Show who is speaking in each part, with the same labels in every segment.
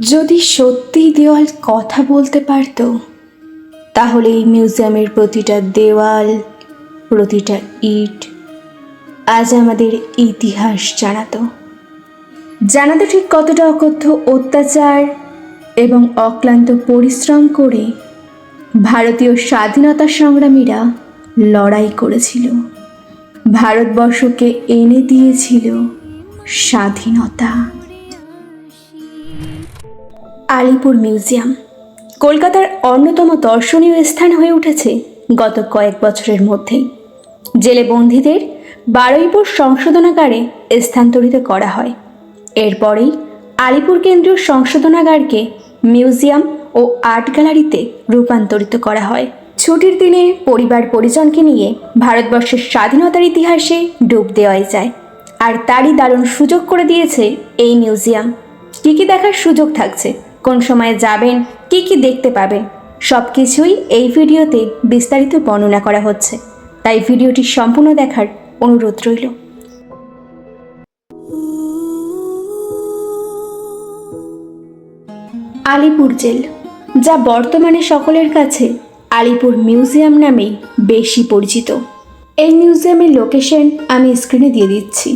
Speaker 1: যদি সত্যিই দেওয়াল কথা বলতে পারতো, তাহলে এই মিউজিয়ামের প্রতিটা দেওয়াল, প্রতিটা ইট আজ আমাদের ইতিহাস জানাতো। জানাতো ঠিক কতটা অকথ্য অত্যাচার এবং অক্লান্ত পরিশ্রম করে ভারতীয় স্বাধীনতা সংগ্রামীরা লড়াই করেছিল। ভারতবর্ষকে এনে দিয়েছিল স্বাধীনতা। আলিপুর মিউজিয়াম। কলকাতার অন্যতম দর্শনীয় স্থান হয়ে উঠেছে গত কয়েক বছরের মধ্যেই জেলে বন্দীদের বারুইপুর সংশোধনাগারে স্থানান্তরিত করা হয়। এরপরেই আলিপুর কেন্দ্রীয় সংশোধনাগারকে মিউজিয়াম ও আর্ট গ্যালারিতে রূপান্তরিত করা হয়। ছুটির দিনে পরিবার পরিজনকে নিয়ে ভারতবর্ষের স্বাধীনতার ইতিহাসে ডুব দেওয়াই যায়। আর তারই দারুণ সুযোগ করে দিয়েছে এই মিউজিয়াম। কী কী দেখার সুযোগ থাকছে? কোন সময়ে যাবেন, কি কি দেখতে পাবেন সব কিছুই এই ভিডিওতে বিস্তারিত বর্ণনা করা হচ্ছে। তাই ভিডিওটি সম্পূর্ণ দেখার অনুরোধ রইল। আলিপুর জেল, যা বর্তমানে সকলের কাছে আলিপুর মিউজিয়াম নামেই বেশি পরিচিত। এই মিউজিয়ামের লোকেশন আমি স্ক্রিনে দিয়ে দিচ্ছি।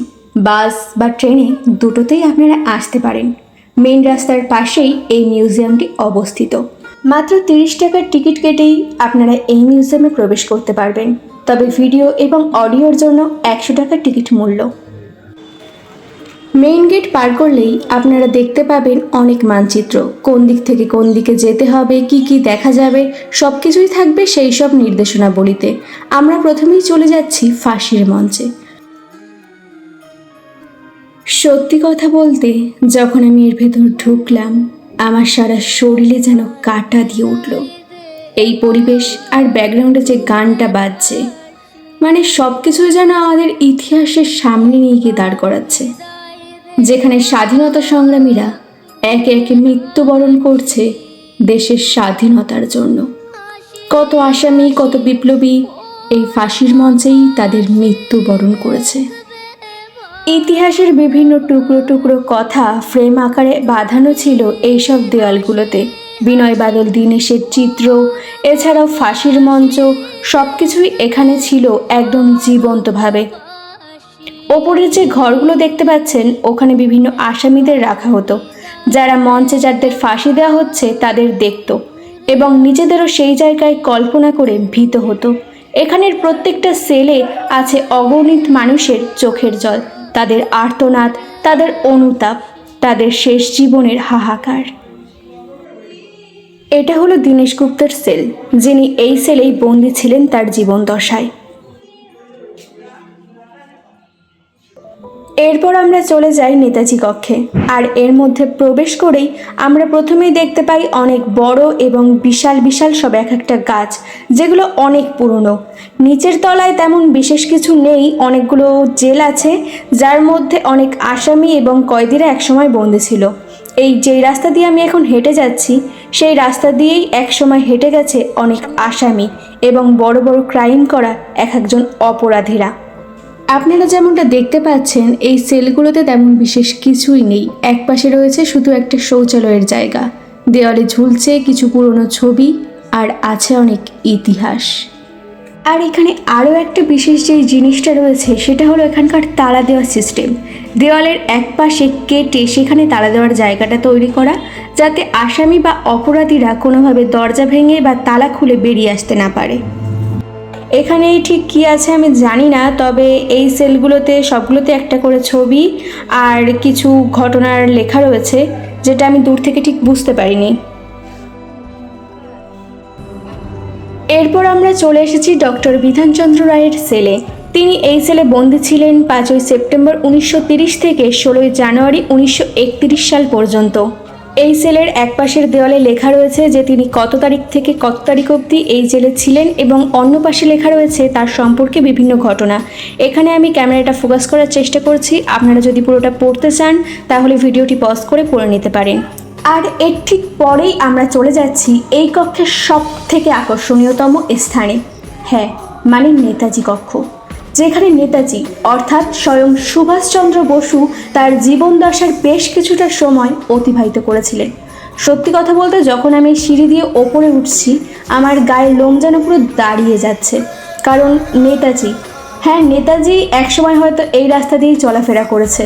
Speaker 1: বাস বা ট্রেনে দুটোতেই আপনারা আসতে পারেন। মেন রাস্তার পাশেই এই মিউজিয়ামটি অবস্থিত। মাত্র তিরিশ টাকার টিকিট কেটেই আপনারা এই মিউজিয়ামে প্রবেশ করতে পারবেন। তবে ভিডিও এবং অডিওর জন্য একশো টাকার টিকিট মূল্য। মেইন গেট পার করলেই আপনারা দেখতে পাবেন অনেক মানচিত্র। কোন দিক থেকে কোন দিকে যেতে হবে, কি কি দেখা যাবে সব কিছুই থাকবে সেই সব নির্দেশনাবলিতে। আমরা প্রথমেই চলে যাচ্ছি ফাঁসির মঞ্চে। সত্যি কথা বলতে, যখন আমি এর ভেতর ঢুকলাম, আমার সারা শরীরে যেন কাটা দিয়ে উঠল। এই পরিবেশ আর ব্যাকগ্রাউন্ডে যে গানটা বাজছে মানে সব কিছুই যেন আমাদের ইতিহাসের সামনে নিয়ে গিয়ে দাঁড় করাচ্ছে, যেখানে স্বাধীনতা সংগ্রামীরা একে একে মৃত্যুবরণ করছে দেশের স্বাধীনতার জন্য। কত আসামি, কত বিপ্লবী এই ফাঁসির মঞ্চেই তাদের মৃত্যুবরণ করেছে। ইতিহাসের বিভিন্ন টুকরো টুকরো কথা ফ্রেম আকারে বাঁধানো ছিল এইসব দেওয়ালগুলোতে বিনয় বাদল, দীনেশের চিত্র, এছাড়াও ফাঁসির মঞ্চ সব কিছুই এখানে ছিল একদম জীবন্তভাবে। ওপরের যে ঘরগুলো দেখতে পাচ্ছেন, ওখানে বিভিন্ন আসামিদের রাখা হতো, যারা মঞ্চে যাদের ফাঁসি দেওয়া হচ্ছে তাদের দেখত এবং নিজেদেরও সেই জায়গায় কল্পনা করে ভীত হতো। এখানের প্রত্যেকটা সেলে আছে অগণিত মানুষের চোখের জল। তাদের আর্তনাদ, তাদের অনুতাপ, তাদের শেষ জীবনের হাহাকার। এটা হলো দীনেশ গুপ্তের সেল, যিনি এই সেলেই বন্দী ছিলেন তার জীবন দশায়। এরপর আমরা চলে যাই নেতাজি কক্ষে। আর এর মধ্যে প্রবেশ করেই আমরা প্রথমেই দেখতে পাই অনেক বড় এবং বিশাল বিশাল সব এক একটা গাছ, যেগুলো অনেক পুরনো। নিচের তলায় তেমন বিশেষ কিছু নেই, অনেকগুলো জেল আছে, যার মধ্যে অনেক আসামি এবং কয়েদিরা একসময় বন্দি ছিল। এই যেই রাস্তা দিয়ে আমি এখন হেঁটে যাচ্ছি, সেই রাস্তা দিয়েই একসময় হেঁটে গেছে অনেক আসামি এবং বড় বড় ক্রাইম করা এক একজন অপরাধীরা। আপনারা যেমনটা দেখতে পাচ্ছেন, এই সেলগুলোতে তেমন বিশেষ কিছুই নেই। এক পাশে রয়েছে শুধু একটা শৌচালয়ের জায়গা। দেওয়ালে ঝুলছে কিছু পুরনো ছবি আর আছে অনেক ইতিহাস। আর এখানে আরও একটা বিশেষ যে জিনিসটা রয়েছে, সেটা হলো এখানকার তালা দেওয়ার সিস্টেম দেওয়ালের এক পাশে কেটে সেখানে তালা দেওয়ার জায়গাটা তৈরি করা, যাতে আসামি বা অপরাধীরা কোনোভাবে দরজা ভেঙে বা তালা খুলে বেরিয়ে আসতে না পারে। এখানে ঠিক কি আছে আমি জানি না, তবে এই সেলগুলোতে সবগুলোতে একটা করে ছবি আর কিছু ঘটনার লেখা রয়েছে, যেটা আমি দূর থেকে ঠিক বুঝতে পারিনি। এরপর আমরা চলে এসেছি ডক্টর বিধানচন্দ্র রায়ের সেলে। তিনি এই সেলে বন্দী ছিলেন পাঁচই সেপ্টেম্বর উনিশশো থেকে ষোলোই জানুয়ারি উনিশশো একত্রিশ সাল পর্যন্ত। এই সেলের এক পাশের দেওয়ালে লেখা রয়েছে যে তিনি কত তারিখ থেকে কত তারিখ অবধি এই জেলে ছিলেন এবং অন্য পাশে লেখা রয়েছে তার সম্পর্কে বিভিন্ন ঘটনা। এখানে আমি ক্যামেরাটা ফোকাস করার চেষ্টা করছি। আপনারা যদি পুরোটা পড়তে চান, তাহলে ভিডিওটি পজ করে পড়ে নিতে পারেন। আর এর ঠিক পরেই আমরা চলে যাচ্ছি এই কক্ষের সব থেকে আকর্ষণীয়তম স্থানে। হ্যাঁ মানে নেতাজি কক্ষ। যেখানে নেতাজি, অর্থাৎ স্বয়ং সুভাষচন্দ্র বসু, তার জীবন দশার বেশ কিছুটা সময় অতিবাহিত করেছিলেন। সত্যি কথা বলতে যখন আমি সিঁড়ি দিয়ে ওপরে উঠছি, আমার গায়ের লোম যেন পুরো দাঁড়িয়ে যাচ্ছে। কারণ নেতাজি হ্যাঁ নেতাজি একসময় হয়তো এই রাস্তা দিয়েই চলাফেরা করেছে।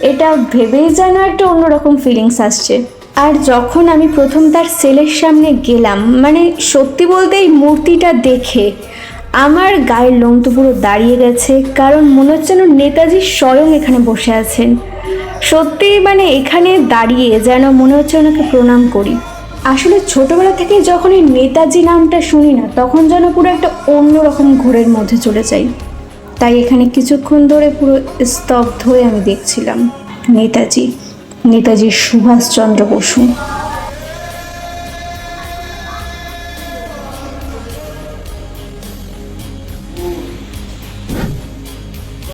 Speaker 1: এটা ভেবেই যেন একটা অন্যরকম ফিলিংস আসছে। আর যখন আমি প্রথম তার সেলের সামনে গেলাম মানে সত্যি বলতে এই মূর্তিটা দেখে আমার গায়ের লোম তো পুরো দাঁড়িয়ে গেছে, কারণ মনে হচ্ছে যেন নেতাজি স্বয়ং এখানে বসে আছেন। সত্যি মানে এখানে দাঁড়িয়ে যেন মনে হচ্ছে ওনাকে প্রণাম করি। আসলে ছোটবেলা থেকে যখন এই নেতাজি নামটা শুনি না, তখন যেন পুরো একটা অন্যরকম ঘোরের মধ্যে চলে যাই। তাই এখানে কিছুক্ষণ ধরে পুরো স্তব্ধ হয়ে আমি দেখছিলাম নেতাজি নেতাজি সুভাষচন্দ্র বসু।